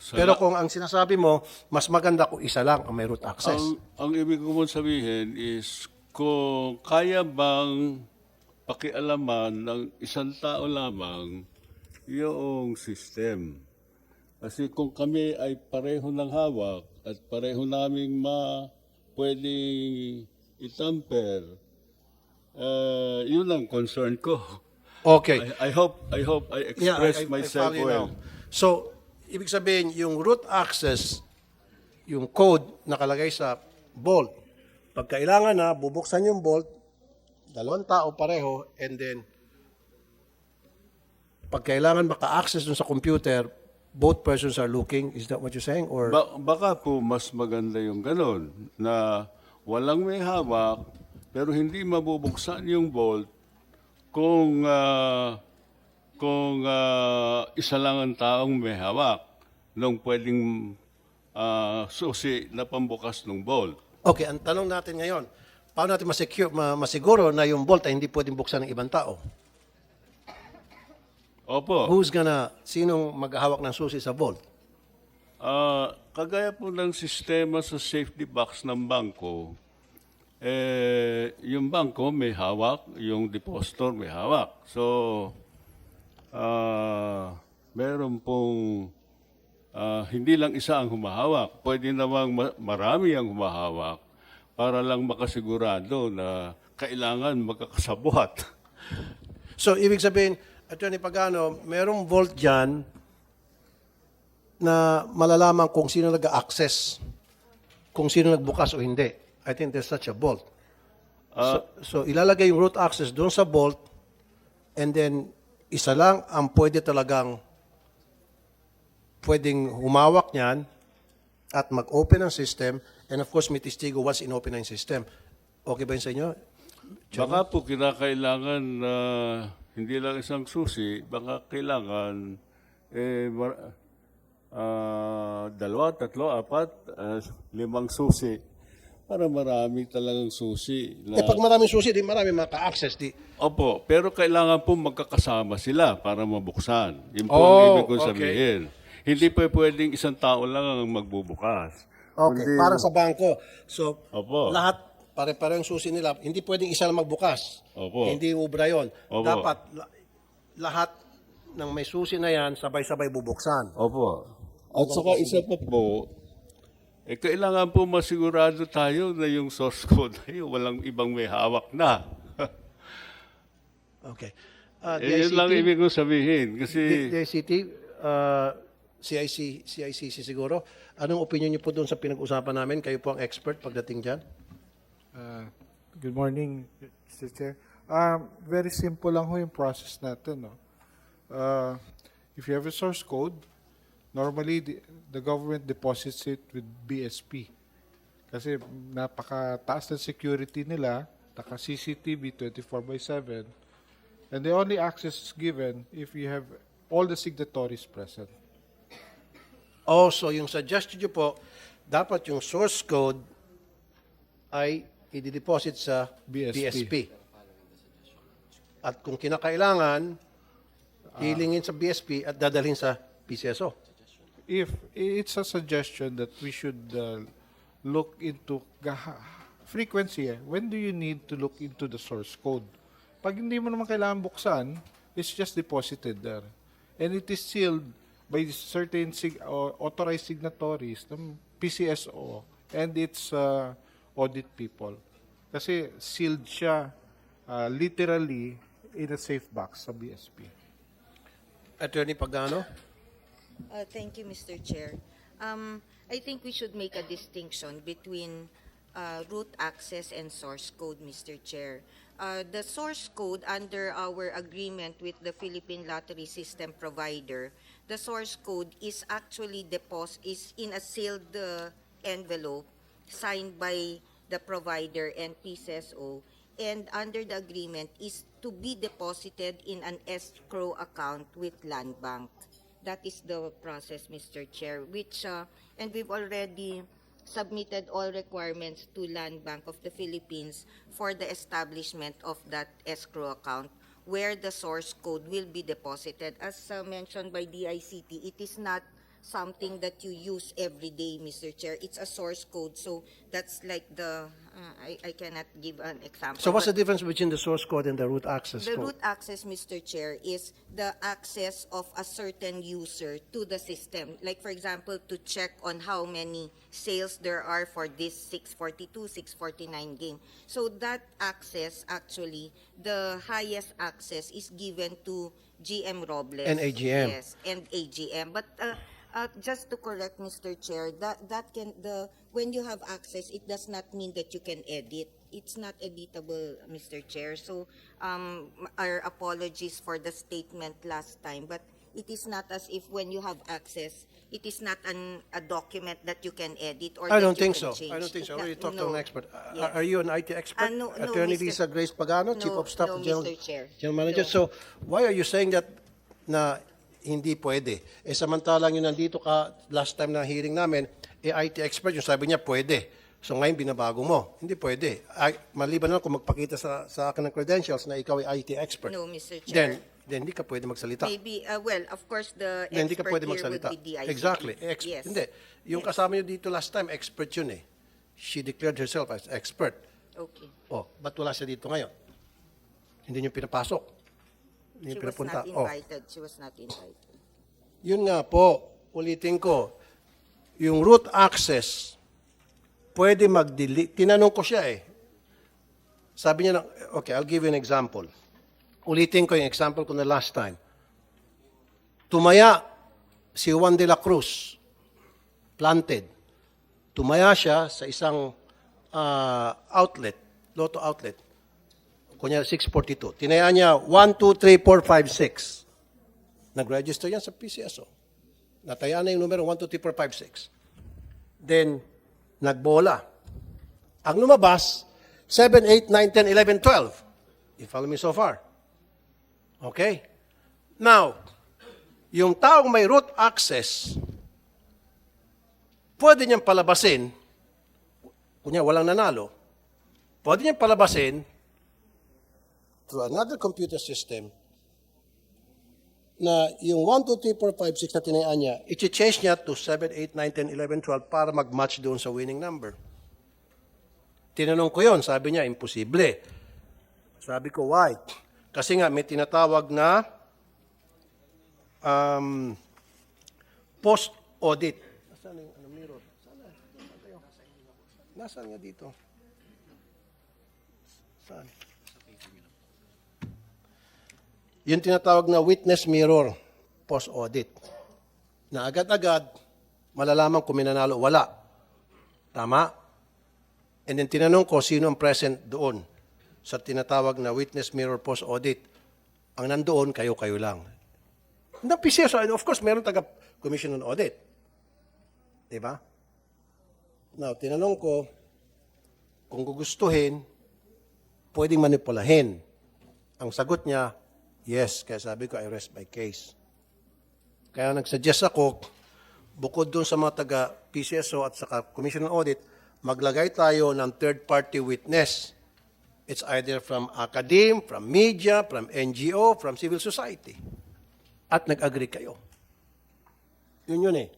sa- Pero kung ang sinasabi mo, mas maganda kung isa lang ang may root access. Ang, ang ibig ko mong sabihin is kung kaya bang pakialaman ng isang tao lamang yung system. Kasi kung kami ay pareho ng hawak at pareho naming ma pwedeng itamper, uh, yun ang concern ko. Okay. I, I hope I hope I Yeah, express I- I- I myself you well. now. So, ibig sabihin, yung root access, yung code nakalagay sa bolt, pag kailangan na, bubuksan yung bolt, dalawang tao pareho, and then, pag kailangan maka-access dun sa computer, both persons are looking. Is that what you're saying? Or Ba- baka po mas maganda yung ganun, na walang may hawak, pero hindi mabubuksan yung bolt kung ah, kung ah, isa lang ang taong may hawak nung pwedeng ah, susi na pambukas ng bolt. Okay, ang tanong natin ngayon, paano natin masecure, ma- masiguro na yung bolt ay hindi pwedeng buksan ng ibang tao? Opo. Who's gonna, sinong maghahawak ng susi sa bolt? Ah, kagaya po ng sistema sa safety box ng bangko, eh, yung bangko may hawak, yung depositor may hawak. So, ah, meron pong ah, hindi lang isa ang humahawak. Pwede namang ma- marami ang humahawak para lang makasigurado na kailangan magkakasabwat. So, ibig sabihin, Attorney Pagano, merong vault dyan na malalaman kung sino nag-access, kung sino nagbukas o hindi. I think there's such a vault. so, so, ilalagay yung root access doon sa vault and then isa lang ang pwede talagang pwedeng humawak niyan at mag-open ang system and of course may testigo once in-open na yung system. Okay ba yun sa inyo? Baka po kinakailangan na hindi lang isang susi, baka kailangan eh, mar- ah, dalawa, tatlo, apat, ah, limang susi para marami talagang susi. Eh, Na, pag maraming susi, di marami maka-access. Di, Opo, pero kailangan po magkakasama sila para mabuksan. Yun po Oh, ang ibig kong okay. sabihin. Hindi po pwedeng isang tao lang ang magbubukas. Okay, Kundi- parang sa bangko. So, Opo. lahat pare-pareho yung susi nila. Hindi pwedeng isa lang magbukas. Opo. Hindi ubra yun. Opo. Dapat la- lahat ng may susi na yan, sabay-sabay bubuksan. Opo. At saka isa pa po, eh, kailangan po masigurado tayo na yung source code ay walang ibang may hawak na. Okay. Uh, eh, yun lang ibig kong sabihin. Kasi, DICT, uh, CIC, CICC siguro. Anong opinion niyo po doon sa pinag-usapan namin? Kayo po ang expert pagdating dyan? Uh, Good morning, Mr. Chair. Um, very simple lang ho yung process natin. No? Uh, if you have a source code, normally the, the government deposits it with BSP. Kasi napakataas ng security nila, naka CCTV 24 by 7, and the only access is given if you have all the signatories present. Also, yung suggestion niyo po, dapat yung source code ay i-deposit sa BSP. BSP. At kung kinakailangan, hilingin sa BSP at dadalhin sa PCSO. If it's a suggestion that we should uh, look into gaha- frequency, eh, when do you need to look into the source code? Pag hindi mo naman kailangan buksan, it's just deposited there. And it is sealed by certain sig- or authorized signatories ng PCSO and its uh, audit people. Kasi sealed siya uh, literally in a safe box sa BSP. Attorney Pagano? Uh, Thank you, Mr. Chair. Um, I think we should make a distinction between uh, root access and source code, Mr. Chair. Uh, The source code under our agreement with the Philippine Lottery System provider, the source code is actually depos, is in a sealed uh, envelope signed by the provider and PCSO, and under the agreement is to be deposited in an escrow account with Land Bank. That is the process, Mr. Chair, which, uh, and we've already submitted all requirements to Land Bank of the Philippines for the establishment of that escrow account where the source code will be deposited. As uh, mentioned by DICT, it is not something that you use every day, Mr. Chair. It's a source code, so that's like the, uh, I, I cannot give an example. So what's the but- difference between the source code and the root access The code? root access, Mr. Chair, is the access of a certain user to the system. Like, for example, to check on how many sales there are for this 642, 649 game. So that access, actually, the highest access is given to GM Robles. And AGM. Yes, and AGM. But uh, uh, just to correct, Mr. Chair, that, that can, the, when you have access, it does not mean that you can edit. It's not editable, Mr. Chair. So, um, our apologies for the statement last time, but it is not as if when you have access, it is not an, a document that you can edit or I that don't you think can so. change. I don't think so. I already talked to an expert. Uh, Yes. Are you an IT expert? Ah, no- no, Attorney Mr. Lisa Grace Pagano, Chief No, of Staff, no, General, Mr. Chair. General Manager. No. So why are you saying that na hindi pwede? Eh samantalang yung nandito ka last time na hearing namin, eh IT expert, yung sabi niya pwede. So ngayon binabago mo. Hindi pwede. Ay, maliban na kung magpakita sa, sa akin ng credentials na ikaw ay IT expert. No, Mr. Chair. Then, then hindi ka pwede magsalita. Maybe, uh, well, of course, the Then hindi ka expert pwede here would magsalita. be DICT. Exactly. Ex- Yes. Hindi. Yung kasama niyo dito last time, expert yun eh. She declared herself as expert. Okay. Oh, ba't wala siya dito ngayon? Hindi niyo pinapasok. She was pinapunta. not Oh, invited. She was not invited. yun nga po, ulitin ko, yung root access, pwede mag-delete. Tinanong ko siya eh. Sabi niya, na, okay, I'll give you an example. Ulitin ko yung example ko na last time. Tumaya si Juan de la Cruz, planted. Tumaya siya sa isang ah, outlet, lotto outlet. Kunya 642. Tinaya niya 1, 2, 3, 4, 5, 6. Nag-register yan sa PCSO. Nataya na yung numero 1, 2, 3, 4, 5, 6. Then, nagbola. Ang lumabas, 7, 8, 9, 10, 11, 12. You follow me so far? Okay? Now, yung taong may root access, pwede niyang palabasin, kunya walang nanalo, pwede niyang palabasin through another computer system na yung 1, 2, 3, 4, 5, 6 na tinayaan niya, i-change niya to 7, 8, 9, 10, 11, 12 para mag-match doon sa winning number. Tinanong ko yon, sabi niya, imposible. Sabi ko, why? Kasi nga, may tinatawag na um, post-audit. Nasaan yung ano, mirror? Nasaan nga dito? Saan? Yung tinatawag na witness mirror post-audit. Na agad-agad, malalaman kung minanalo wala. Tama? And then tinanong ko sino ang present doon sa tinatawag na witness mirror post-audit. Ang nandoon, kayo-kayo lang. Na PCSO, and of course, meron taga Commission on Audit. Diba? Now, tinanong ko, kung gugustuhin, pwedeng manipulahin. Ang sagot niya, yes. Kaya sabi ko, I rest my case. Kaya nagsuggest ako, bukod doon sa mga taga PCSO at saka Commission on Audit, maglagay tayo ng third-party witness. It's either from academe, from media, from NGO, from civil society. At nag-agree kayo. Yun yun eh.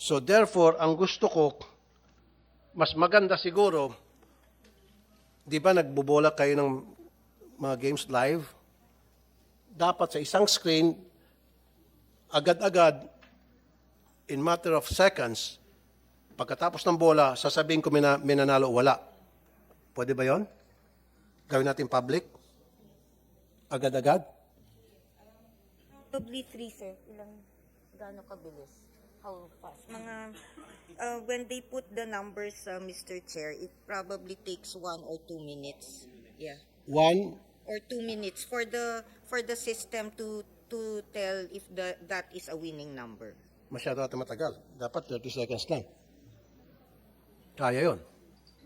So therefore, ang gusto ko, mas maganda siguro, di ba nagbubola kayo ng mga games live? Dapat sa isang screen, agad-agad, in matter of seconds, pagkatapos ng bola, sasabihin ko mina, minanalo o wala. Pwede ba yon? Gawin natin public? Agad-agad? Probably three, sir. Ilang, gaano kabilis? How fast? Mga, uh, when they put the numbers, uh, Mr. Chair, it probably takes one or two minutes. Yeah. One, Or two minutes for the, for the system to, to tell if the, that is a winning number. masyado natin matagal. Dapat 30 seconds lang. Kaya yon.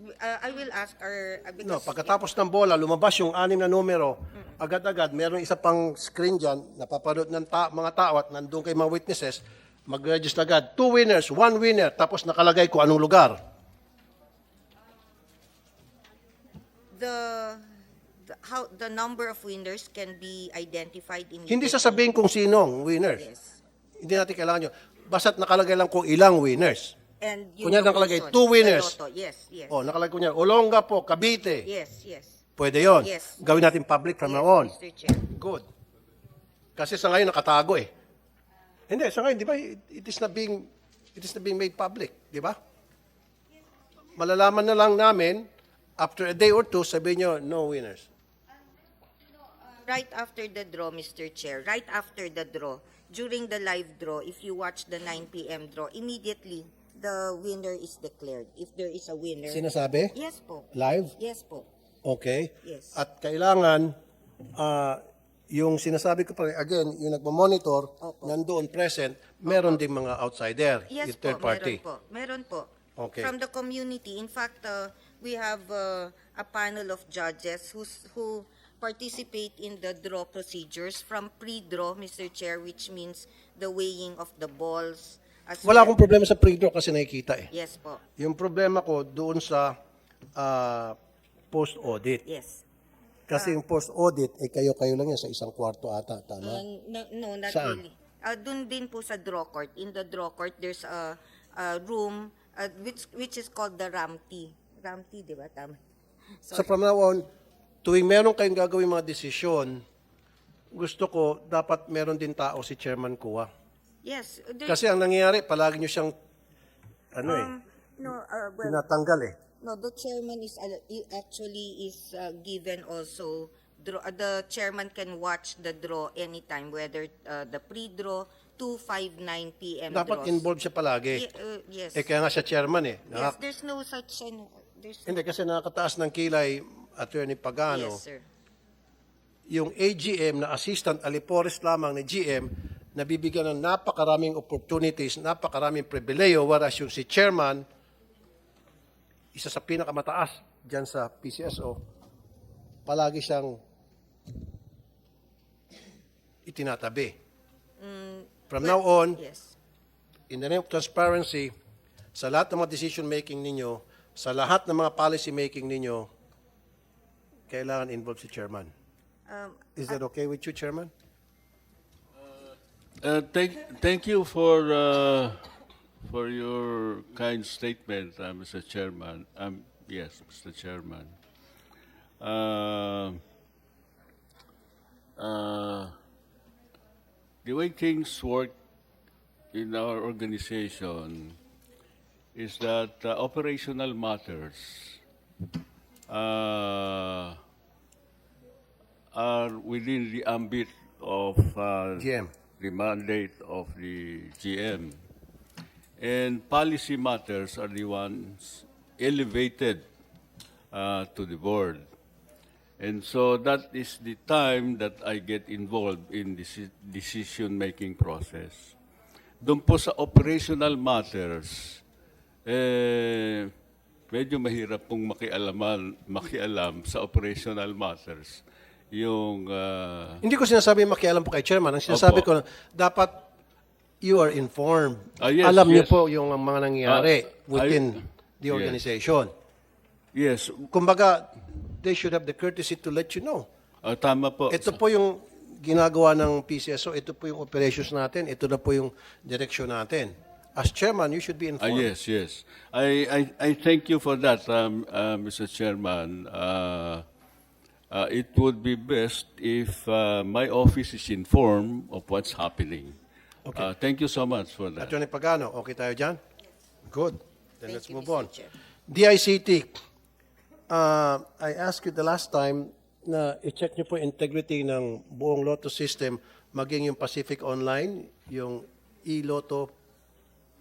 Uh, I will ask our, uh, No, because. pagkatapos ng bola, lumabas yung anim na numero, agad-agad, meron isa pang screen dyan, napapanood ng ta- mga tao at nandun kay mga witnesses, mag-register agad. Two winners, one winner, tapos nakalagay ko anong lugar. the, the how the number of winners can be identified in Hindi sasabihin kung sino ang winner. yes Hindi natin kailangan yun. Basta't nakalagay lang kung ilang winners. And yung Kunya nakalagay, location, two the winners. Lotto. Yes, yes. O, nakalagay ko niya, Olonga po, Cavite. Yes, yes. Pwede yon. Yes. Gawin natin public from Yes, now on. Mr. Chair. Good. Kasi sa ngayon nakatago eh. Hindi, sa ngayon, di ba, it, it is not being, it is not being made public, di ba? Malalaman na lang namin, after a day or two, sabihin nyo, no winners. Right after the draw, Mr. Chair, right after the draw, during the live draw, if you watch the 9 p.m. draw, immediately the winner is declared. If there is a winner. Sinasabi? Yes po. Live? Yes po. Okay. Yes. At kailangan, ah, yung sinasabi ko pa rin, again, yung nagmamonitor, Opo. nandoon present, meron ding mga outsider, Yes yung po, third party. meron po. Meron po. Okay. From the community. In fact, uh, we have uh, a panel of judges who's, who participate in the draw procedures from pre-draw, Mr. Chair, which means the weighing of the balls. As Wala well- akong problema sa pre-draw kasi nakikita eh. Yes po. Yung problema ko doon sa ah, post-audit. Yes. Kasi yung post-audit, eh kayo-kayo lang yan sa isang kwarto ata, tama? Uh, no, no, not Saan? really. Uh, Doon din po sa draw court. In the draw court, there's a, a room uh, which which is called the Ramti. Ramti, di ba? Tama. So from now on, tuwing meron kayong gagawin mga desisyon, gusto ko dapat meron din tao si Chairman Kuwa. Yes. there- Kasi ang nangyayari, palagi nyo siyang ano eh, um, no, uh, well, tinatanggal eh. no, the chairman is uh, actually is uh, given also draw, uh, the chairman can watch the draw anytime whether uh, the pre-draw 259 p.m. Dapat draws. involved siya palagi. Ye- uh, yes. Eh kaya nga siya chairman eh. yes, there's no such ano, there's hindi kasi nakakataas ng kilay, Attorney Pagano, Yes, sir. yung AGM na assistant alipores lamang ni GM, nabibigyan ng napakaraming opportunities, napakaraming pribileyo, whereas yung si chairman, isa sa pinakamataas dyan sa PCSO, palagi siyang itinatabi. From now on, Yes. in the name of transparency, sa lahat ng mga decision making ninyo, sa lahat ng mga policy making ninyo, kailangan involved si chairman. Um, Is that okay with you, chairman? Uh, thank, thank you for uh, for your kind statement, uh, Mr. Chairman. Um, yes, Mr. Chairman. Uh, uh, the way things work in our organization is that uh, operational matters uh, are within the ambit of uh, GM. the mandate of the GM. And policy matters are the ones elevated uh, to the board. And so that is the time that I get involved in the decision-making process. Doon po sa operational matters, eh, medyo mahirap pong makialaman, makialam sa operational matters. Yung ah, Hindi ko sinasabi makialam po kay chairman. Ang sinasabi Opo. ko, dapat you are informed. Ah, yes, Alam niyo yes. po yung mga nangyayari Ah, within I- the yes. organization. yes, Kumbaga, they should have the courtesy to let you know. ah, tama po. Ito po yung ginagawa ng PCSO, ito po yung operations natin, ito na po yung direction natin. As chairman, you should be Ah, informed. yes, yes. I, I, I thank you for that, um, uh, Mr. Chairman. Uh, uh, it would be best if uh, my office is informed of what's happening. Okay. Uh, thank you so much for that. Attorney Pagano, okay tayo dyan? Good. Then Thank let's you, move Mr. on. Chair. DICT, uh, I asked you the last time na i-check niyo po integrity ng buong Lotto system, maging yung Pacific Online, yung e-Lotto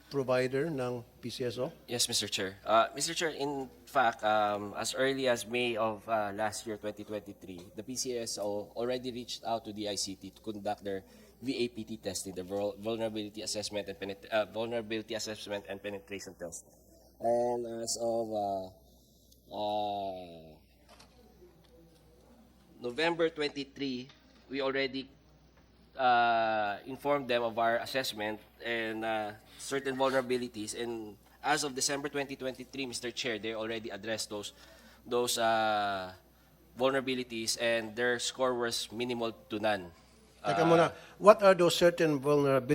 provider ng PCSO. Yes, Mr. Chair. Uh, Mr. Chair, in fact, um, as early as May of uh, last year, 2023, the PCSO already reached out to the ICT to conduct their VAPT testing, the vul- vulnerability assessment and penet- uh, vulnerability assessment and penetration test. And as of uh, uh, November 23, we already uh, informed them of our assessment and uh, certain vulnerabilities. And as of December 2023, Mr. Chair, they already addressed those those uh, vulnerabilities, and their score was minimal to none. Teka muna, what are those certain vulnerabilities